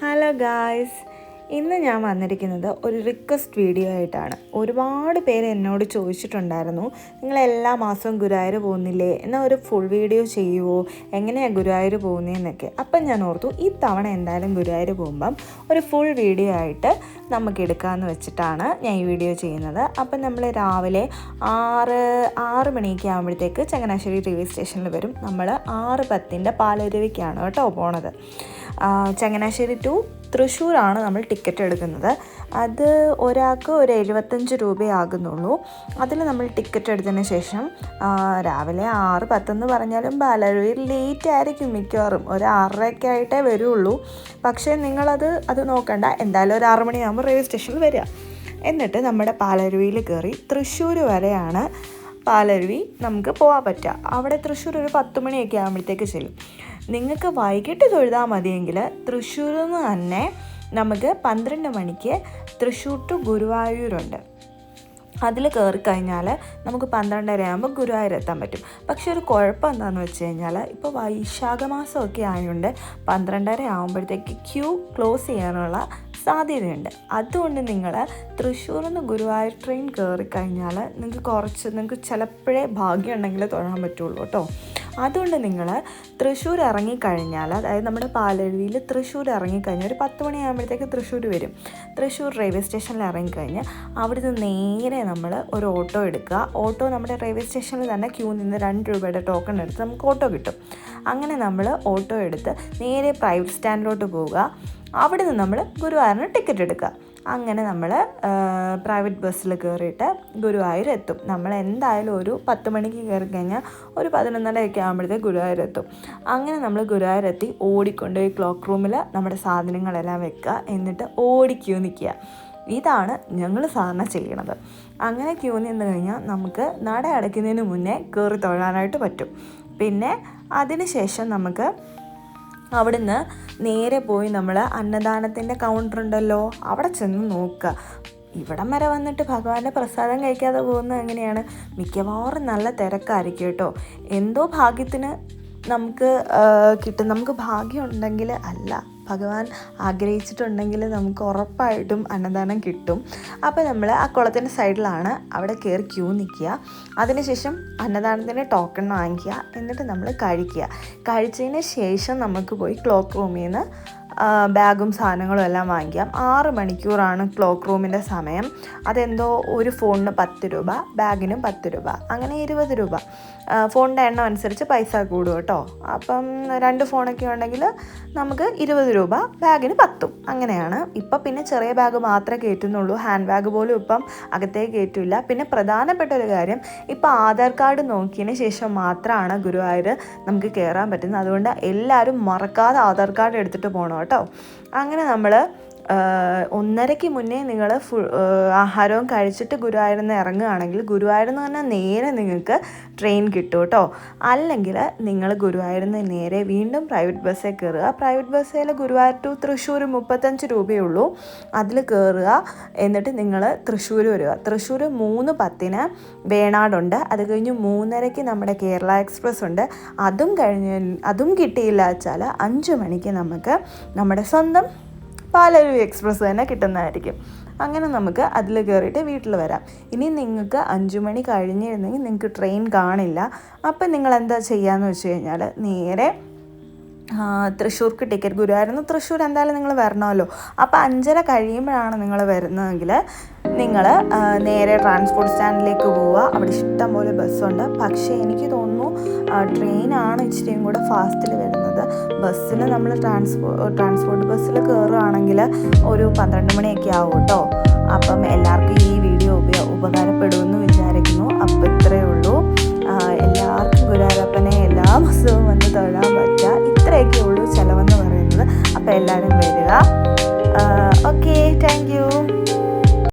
Hello guys ഇന്ന് ഞാൻ വന്നിരിക്കുന്നത് ഒരു റിക്വസ്റ്റ് വീഡിയോ ആയിട്ടാണ്. ഒരുപാട് പേര് എന്നോട് ചോദിച്ചിട്ടുണ്ടായിരുന്നു നിങ്ങൾ എല്ലാ മാസവും ഗുരുവായൂർ പോകുന്നില്ലേ? എന്നാൽ ഒരു ഫുൾ വീഡിയോ ചെയ്യുമോ എങ്ങനെയാണ് ഗുരുവായൂർ പോകുന്നതെന്നൊക്കെ അപ്പം ഞാൻ ഓർത്തു ഈ തവണ എന്തായാലും ഗുരുവായൂർ പോകുമ്പം ഒരു ഫുൾ വീഡിയോ ആയിട്ട് നമുക്ക് എടുക്കാമെന്ന് വെച്ചിട്ടാണ് ഞാൻ ഈ വീഡിയോ ചെയ്യുന്നത്. അപ്പം നമ്മൾ രാവിലെ ആറ് ആറ് മണിയൊക്കെ ആകുമ്പോഴത്തേക്ക് ചങ്ങനാശ്ശേരി റെയിൽവേ സ്റ്റേഷനിൽ വരും. നമ്മൾ ആറ് പത്തിന്റെ പാലരുവിക്കാണ് കേട്ടോ പോണത്. ചങ്ങനാശ്ശേരി ടു തൃശ്ശൂരാണ് നമ്മൾ ടിക്കറ്റ് എടുക്കുന്നത്. അത് ഒരാൾക്ക് ഒരു എഴുപത്തഞ്ച് രൂപയാകുന്നുള്ളൂ അതിൽ നമ്മൾ ടിക്കറ്റ് എടുത്തതിന് ശേഷം രാവിലെ ആറ് പത്തെന്ന് പറഞ്ഞാലും പാലരുവിൽ ലേറ്റ് ആയിരിക്കും മിക്കവാറും. ഒരു ആറരയൊക്കെ ആയിട്ടേ വരുള്ളൂ. പക്ഷേ നിങ്ങളത് അത് നോക്കണ്ട. എന്തായാലും ഒരു ആറ് മണിയാകുമ്പോൾ റെയിൽവേ സ്റ്റേഷനിൽ വരിക. എന്നിട്ട് നമ്മുടെ പാലരുവിയിൽ കയറി തൃശ്ശൂർ വരെയാണ് പാലരുവി നമുക്ക് പോകാൻ പറ്റുക. അവിടെ തൃശ്ശൂർ ഒരു പത്ത് മണിയൊക്കെ ആകുമ്പോഴത്തേക്ക് ചെല്ലും. നിങ്ങൾക്ക് വൈകിട്ട് തൊഴുതാൽ മതിയെങ്കിൽ തൃശ്ശൂരിൽ നിന്ന് തന്നെ നമുക്ക് പന്ത്രണ്ട് മണിക്ക് തൃശ്ശൂർ ടു ഗുരുവായൂരുണ്ട്. അതിൽ കയറി കഴിഞ്ഞാൽ നമുക്ക് പന്ത്രണ്ടര ആകുമ്പോൾ ഗുരുവായൂർ എത്താൻ പറ്റും. പക്ഷെ ഒരു കുഴപ്പം എന്താണെന്ന് വെച്ച് കഴിഞ്ഞാൽ ഇപ്പോൾ വൈശാഖ മാസമൊക്കെ ആയതുകൊണ്ട് പന്ത്രണ്ടര ആകുമ്പോഴത്തേക്ക് ക്യൂ ക്ലോസ് ചെയ്യാനുള്ള സാധ്യതയുണ്ട്. അതുകൊണ്ട് നിങ്ങൾ തൃശ്ശൂരിൽ നിന്ന് ഗുരുവായൂർ ട്രെയിൻ കയറി കഴിഞ്ഞാൽ നിങ്ങൾക്ക് കുറച്ച് നിങ്ങൾക്ക് ചിലപ്പോഴേ ഭാഗ്യം ഉണ്ടെങ്കിൽ തൊഴാൻ പറ്റുള്ളൂ കേട്ടോ. അതുകൊണ്ട് നിങ്ങൾ തൃശ്ശൂർ ഇറങ്ങിക്കഴിഞ്ഞാൽ അതായത് നമ്മുടെ പാലരുവിയിൽ തൃശ്ശൂർ ഇറങ്ങിക്കഴിഞ്ഞാൽ ഒരു പത്ത് മണിയാകുമ്പോഴത്തേക്ക് തൃശ്ശൂർ വരും. തൃശ്ശൂർ റെയിൽവേ സ്റ്റേഷനിൽ ഇറങ്ങിക്കഴിഞ്ഞ് നിന്ന് നേരെ നമ്മൾ ഒരു ഓട്ടോ എടുക്കുക. ഓട്ടോ നമ്മുടെ റെയിൽവേ സ്റ്റേഷനിൽ തന്നെ ക്യൂ നിന്ന് രണ്ട് രൂപയുടെ ടോക്കൺ എടുത്ത് നമുക്ക് ഓട്ടോ കിട്ടും. അങ്ങനെ നമ്മൾ ഓട്ടോ എടുത്ത് നേരെ പ്രൈവറ്റ് സ്റ്റാൻഡിലോട്ട് പോവുക. അവിടെ നിന്ന് നമ്മൾ ഗുരുവായൂരിന് ടിക്കറ്റ് എടുക്കുക. അങ്ങനെ നമ്മൾ പ്രൈവറ്റ് ബസ്സിൽ കയറിയിട്ട് ഗുരുവായൂർ എത്തും. നമ്മൾ എന്തായാലും ഒരു പത്ത് മണിക്ക് കയറി കഴിഞ്ഞാൽ ഒരു പതിനൊന്നരയൊക്കെ ആകുമ്പോഴത്തേക്ക് ഗുരുവായൂർ എത്തും. അങ്ങനെ നമ്മൾ ഗുരുവായൂർ എത്തി ഓടിക്കൊണ്ട് ഈ ക്ലോക്ക് റൂമിൽ നമ്മുടെ സാധനങ്ങളെല്ലാം വെക്കുക എന്നിട്ട് ഓടി ക്യൂ നിൽക്കുക ഇതാണ് ഞങ്ങൾ സാധാരണ ചെയ്യണത്. അങ്ങനെ ക്യൂ നിന്ന് കഴിഞ്ഞാൽ നമുക്ക് നട അടയ്ക്കുന്നതിന് മുന്നേ കയറി തൊഴാനായിട്ട് പറ്റും. പിന്നെ അതിന് ശേഷം നമുക്ക് അവിടുന്ന് നേരെ പോയി നമ്മൾ അന്നദാനത്തിന്റെ കൗണ്ടർ ഉണ്ടല്ലോ അവിടെ ചെന്ന് നോക്കുക. ഇവിടം വരെ വന്നിട്ട് ഭഗവാന്റെ പ്രസാദം കഴിക്കാതെ പോകുന്നത് എങ്ങനെയാണ്? മിക്കവാറും നല്ല തിരക്കായിരിക്കും കേട്ടോ. എന്തോ ഭാഗ്യത്തിന് നമുക്ക് കിട്ടും. നമുക്ക് ഭാഗ്യം ഉണ്ടെങ്കിൽ അല്ല. ഭഗവാൻ ആഗ്രഹിച്ചിട്ടുണ്ടെങ്കിൽ നമുക്ക് ഉറപ്പായിട്ടും അന്നദാനം കിട്ടും. അപ്പോൾ നമ്മൾ ആ കുളത്തിന്റെ സൈഡിലാണ് അവിടെ കയറി ക്യൂ നിൽക്കുക. അതിനുശേഷം അന്നദാനത്തിന്റെ ടോക്കൺ വാങ്ങിക്കുക. എന്നിട്ട് നമ്മൾ കഴിക്കുക. കഴിച്ചതിന് ശേഷം നമുക്ക് പോയി ക്ലോക്ക് റൂമിൽ നിന്ന് ബാഗും സാധനങ്ങളും എല്ലാം വാങ്ങിക്കാം. ആറ് മണിക്കൂറാണ് ക്ലോക്ക് റൂമിന്റെ സമയം. അതെന്തോ ഒരു ഫോണിന് പത്ത് രൂപ ബാഗിനും പത്ത് രൂപ അങ്ങനെ ഇരുപത് രൂപ. ഫോണിന്റെ എണ്ണം അനുസരിച്ച് പൈസ കൂടും കേട്ടോ. അപ്പം രണ്ട് ഫോണൊക്കെ ഉണ്ടെങ്കിൽ നമുക്ക് ഇരുപത് രൂപ ബാഗിന് പത്തും. അങ്ങനെയാണ്. ഇപ്പം പിന്നെ ചെറിയ ബാഗ് മാത്രമേ കയറ്റുന്നുള്ളൂ. ഹാൻഡ് ബാഗ് പോലും ഇപ്പം അകത്തേക്ക് കയറ്റില്ല. പിന്നെ പ്രധാനപ്പെട്ട ഒരു കാര്യം ഇപ്പം ആധാർ കാർഡ് നോക്കിയതിന് ശേഷം മാത്രമാണ് ഗുരുവായൂർ നമുക്ക് കയറാൻ പറ്റുന്നത്. അതുകൊണ്ട് എല്ലാവരും മറക്കാതെ ആധാർ കാർഡ് എടുത്തിട്ട് പോകണം കേട്ടോ. അങ്ങനെ നമ്മൾ ഒന്നരയ്ക്ക് മുന്നേ നിങ്ങൾ ഫു ആഹാരവും കഴിച്ചിട്ട് ഗുരുവായൂരിൽ നിന്ന് ഇറങ്ങുകയാണെങ്കിൽ ഗുരുവായൂരിൽ നിന്ന് തന്നെ നേരെ നിങ്ങൾക്ക് ട്രെയിൻ കിട്ടും കേട്ടോ. അല്ലെങ്കിൽ നിങ്ങൾ ഗുരുവായൂരിൽ നിന്ന് നേരെ വീണ്ടും പ്രൈവറ്റ് ബസ്സിൽ കയറുക. പ്രൈവറ്റ് ബസ്സിൽ ഗുരുവായൂർ ടു തൃശ്ശൂർ മുപ്പത്തഞ്ച് രൂപയുള്ളൂ അതിൽ കയറുക. എന്നിട്ട് നിങ്ങൾ തൃശ്ശൂർ വരിക. തൃശ്ശൂർ മൂന്ന് പത്തിന് വേണാടുണ്ട്. അത് കഴിഞ്ഞ് മൂന്നരയ്ക്ക് നമ്മുടെ കേരള എക്സ്പ്രസ് ഉണ്ട്. അതും കഴിഞ്ഞ് അതും കിട്ടിയില്ല വെച്ചാൽ അഞ്ച് മണിക്ക് നമുക്ക് നമ്മുടെ സ്വന്തം പാലരുവി എക്സ്പ്രസ് തന്നെ കിട്ടുന്നതായിരിക്കും. അങ്ങനെ നമുക്ക് അതിൽ കയറിയിട്ട് വീട്ടിൽ വരാം. ഇനി നിങ്ങൾക്ക് അഞ്ചു മണി കഴിഞ്ഞിരുന്നെങ്കിൽ നിങ്ങൾക്ക് ട്രെയിൻ കാണില്ല. അപ്പം നിങ്ങൾ എന്താ ചെയ്യാന്ന് വെച്ച് കഴിഞ്ഞാൽ നേരെ തൃശ്ശൂർക്ക് ടിക്കറ്റ് ഗുരുവായൂരിൽ തൃശ്ശൂർ എന്തായാലും നിങ്ങൾ വരണമല്ലോ. അപ്പോൾ അഞ്ചര കഴിയുമ്പോഴാണ് നിങ്ങൾ വരുന്നതെങ്കിൽ നിങ്ങൾ നേരെ ട്രാൻസ്പോർട്ട് സ്റ്റാൻഡിലേക്ക് പോവുക. അവിടെ ഇഷ്ടംപോലെ ബസ്സുണ്ട്. പക്ഷേ എനിക്ക് തോന്നുന്നു ട്രെയിനാണ് ഇച്ചിരിയും കൂടെ ഫാസ്റ്റിൽ വരുന്നത്. ബസ്സിൽ നമ്മൾ ട്രാൻസ്പോ ട്രാൻസ്പോർട്ട് ബസ്സിൽ കയറുകയാണെങ്കിൽ ഒരു പന്ത്രണ്ട് മണിയൊക്കെ ആവും കേട്ടോ. അപ്പം എല്ലാവർക്കും ഈ വീഡിയോ ഉപയോ ഉപകാരപ്പെടുമെന്ന് വിചാരിക്കുന്നു. അപ്പം ഇത്രയേ ഉള്ളൂ. എല്ലാവർക്കും ഗുരുവായൂരപ്പനെ എല്ലാ ബസ്സും വന്ന് തൊഴാൻ പറ്റുക. ഇത്രയൊക്കെ ഉള്ളൂ ചിലവെന്ന് പറയുന്നത്. അപ്പോൾ എല്ലാവരും വരിക.